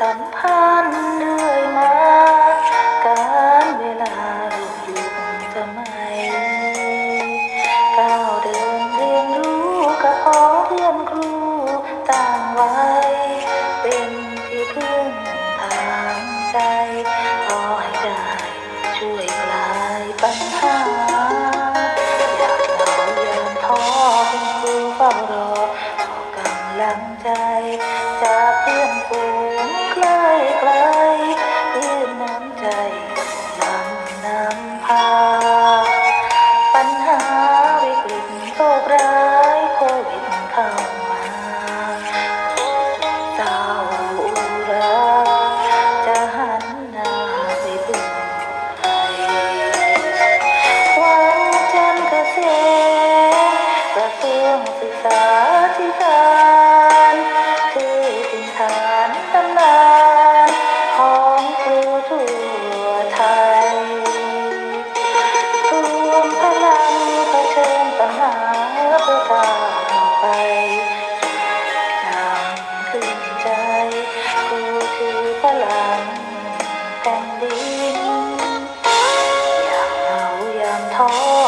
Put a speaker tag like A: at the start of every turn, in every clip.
A: สัมพันธ์เรื่อยมา Oh. home.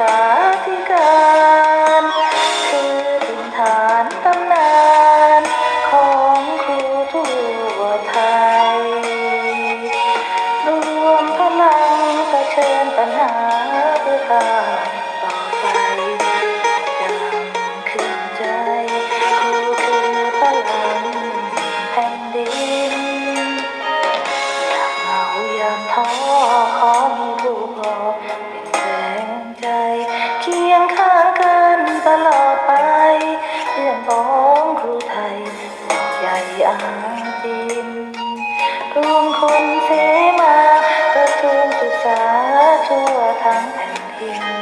A: ษาธิการคือถิ่นฐานตำนานของครูทั่วไทย รวมพลังเผชิญปัญหาเพื่อการ น้องครูไทย ใหญ่อาจินรวมคนเสมาประทุมศึกษาทั่วทั้งแผ่นดิน